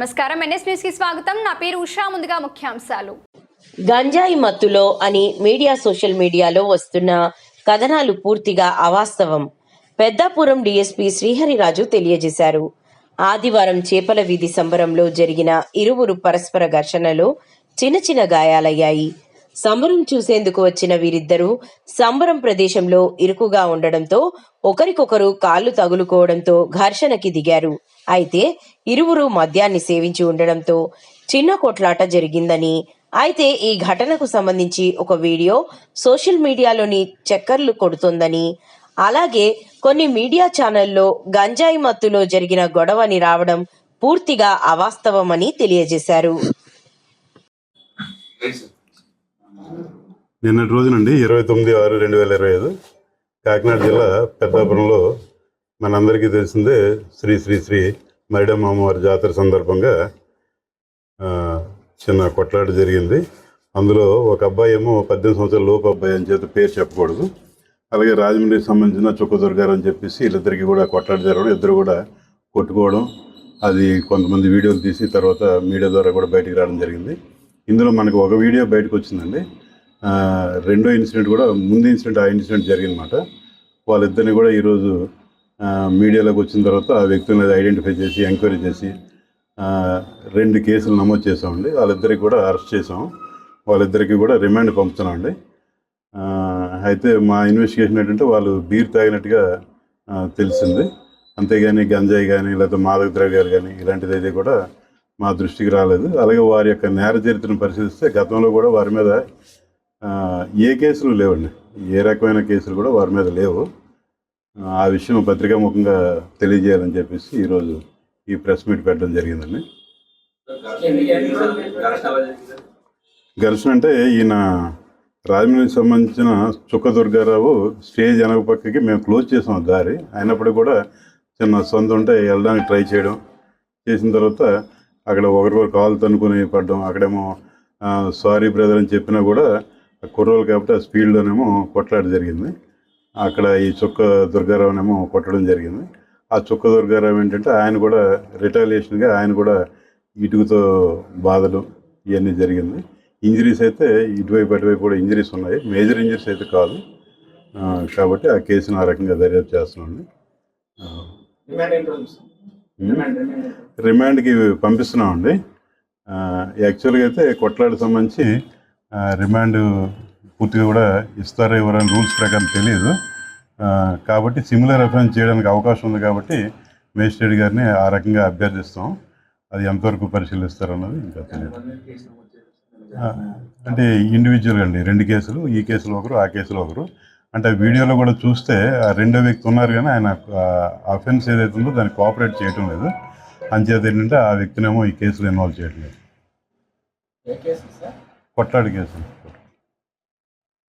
నమస్కారం. ఎన్ఎస్ న్యూస్కి స్వాగతం. నా పేరు ఉషా. ముందుగా ముఖ్యాంశాలు. గంజాయి మత్తులో అని మీడియా సోషల్ మీడియాలో వస్తున్న కథనాలు పూర్తిగా అవాస్తవం. పెద్దాపురం డిఎస్పీ శ్రీహరిరాజు తెలియజేశారు. ఆదివారం చేపల వీధి సంబరంలో జరిగిన ఇరువురు పరస్పర ఘర్షణలో చిన్న చిన్న గాయాలయ్యాయి. సంబరం చూసేందుకు వచ్చిన వీరిద్దరూ సంబరం ప్రదేశంలో ఇరుకుగా ఉండడంతో ఒకరికొకరు కాళ్ళు తగులుకోవడంతో ఘర్షణకి దిగారు. అయితే ఇరువురు మద్యాన్ని సేవించి ఉండడంతో చిన్న కొట్లాట జరిగిందని. అయితే ఈ ఘటనకు సంబంధించి ఒక వీడియో సోషల్ మీడియాలోని చక్కర్లు కొడుతోందని. అలాగే కొన్ని మీడియా ఛానల్లో గంజాయి మత్తులో జరిగిన గొడవని రావడం పూర్తిగా అవాస్తవమని తెలియజేశారు. నిన్నటి రోజునండి ఇరవై తొమ్మిది ఆరు రెండు వేల ఇరవై ఐదు కాకినాడ జిల్లా పెద్దాపురంలో మనందరికీ తెలిసిందే శ్రీ శ్రీ శ్రీ మరిడమ్మ అమ్మవారి జాతర సందర్భంగా చిన్న కొట్లాట జరిగింది. అందులో ఒక అబ్బాయి ఏమో పద్దెనిమిది సంవత్సరాల లోపు అబ్బాయి అని చేత పేరు చెప్పకూడదు. అలాగే రాజమండ్రికి సంబంధించిన చుక్క దొరికారు అని చెప్పేసి వీళ్ళిద్దరికీ కూడా కొట్లాట జరగడం ఇద్దరు కూడా కొట్టుకోవడం అది కొంతమంది వీడియోలు తీసి తర్వాత మీడియా ద్వారా కూడా బయటికి రావడం జరిగింది. ఇందులో మనకు ఒక వీడియో బయటకు వచ్చిందండి. రెండో ఇన్సిడెంట్ కూడా ముందు ఇన్సిడెంట్ ఆ ఇన్సిడెంట్ జరిగిందన్నమాట. వాళ్ళిద్దరిని కూడా ఈరోజు మీడియాలోకి వచ్చిన తర్వాత ఆ వ్యక్తులను ఐడెంటిఫై చేసి ఎంక్వైరీ చేసి రెండు కేసులు నమోదు చేసామండి వాళ్ళిద్దరికి కూడా అరెస్ట్ చేసాం వాళ్ళిద్దరికి కూడా రిమాండ్ పంపుతున్నామండి. అయితే మా ఇన్వెస్టిగేషన్ ఏంటంటే వాళ్ళు బీర్ తాగినట్టుగా తెలిసింది. అంతేగాని గంజాయి కానీ లేకపోతే మాదక ద్రవ్యాలు కానీ ఇలాంటిది అయితే కూడా మా దృష్టికి రాలేదు. అలాగే వారి యొక్క నేర చరిత్రను పరిశీలిస్తే గతంలో కూడా వారి మీద ఏ కేసులు లేవండి. ఏ రకమైన కేసులు కూడా వారి మీద లేవు. ఆ, విషయం పత్రికాముఖంగా తెలియజేయాలని చెప్పేసి ఈరోజు ఈ ప్రెస్ మీట్ పెట్టడం జరిగిందండి. ఘర్షణ అంటే ఈయన రాజమండ్రికి సంబంధించిన చుక్క దుర్గారావు స్టేజ్ వెనక పక్కకి మేము క్లోజ్ చేసాం ఆ దారి. అయినప్పుడు కూడా చిన్న సొంత ఉంటే వెళ్ళడానికి ట్రై చేయడం. చేసిన తర్వాత అక్కడ ఒకరికొకరు కాలు తనుకుని పడ్డం అక్కడేమో సారీ బ్రదర్ అని చెప్పినా కూడా కుర్రోలు కాబట్టి ఆ స్పీడ్లోనేమో కొట్లాట జరిగింది. అక్కడ ఈ చుక్క దుర్గారావునేమో కొట్టడం జరిగింది. ఆ చుక్క దుర్గారావు ఏంటంటే ఆయన కూడా రిటాలియేషన్గా ఆయన కూడా ఇటుకతో బాధలు ఇవన్నీ జరిగింది. ఇంజరీస్ అయితే ఇటువైపు అటువైపు కూడా ఇంజరీస్ ఉన్నాయి. మేజర్ ఇంజరీస్ అయితే కాదు. కాబట్టి ఆ కేసును ఆ రకంగా దర్యాప్తు చేస్తున్నాను రిమాండ్కి పంపిస్తున్నామండి. యాక్చువల్గా అయితే కొట్లాట సంబంధించి రిమాండ్ పూర్తిగా కూడా ఇస్తారో ఎవరైనా రూల్స్ ప్రకారం తెలియదు కాబట్టి సిమిలర్ అఫెన్స్ చేయడానికి అవకాశం ఉంది కాబట్టి మేజిస్ట్రేట్ గారిని ఆ రకంగా అభ్యర్థిస్తాం. అది ఎంతవరకు పరిశీలిస్తారు అన్నది ఇంకా తెలియదు అంటే ఇండివిజువల్గా అండి. రెండు కేసులు ఈ కేసులో ఒకరు ఆ కేసులో ఒకరు. అంటే వీడియోలో కూడా చూస్తే ఆ రెండో వ్యక్తి ఉన్నారు కానీ ఆయన అఫెన్స్ ఏదైతే ఉందో దాన్ని కోఆపరేట్ చేయటం లేదు. అంచేత ఏంటంటే ఆ వ్యక్తినేమో ఈ కేసులో ఇన్వాల్వ్ చేయట్లేదు కొట్లాడి కేసు.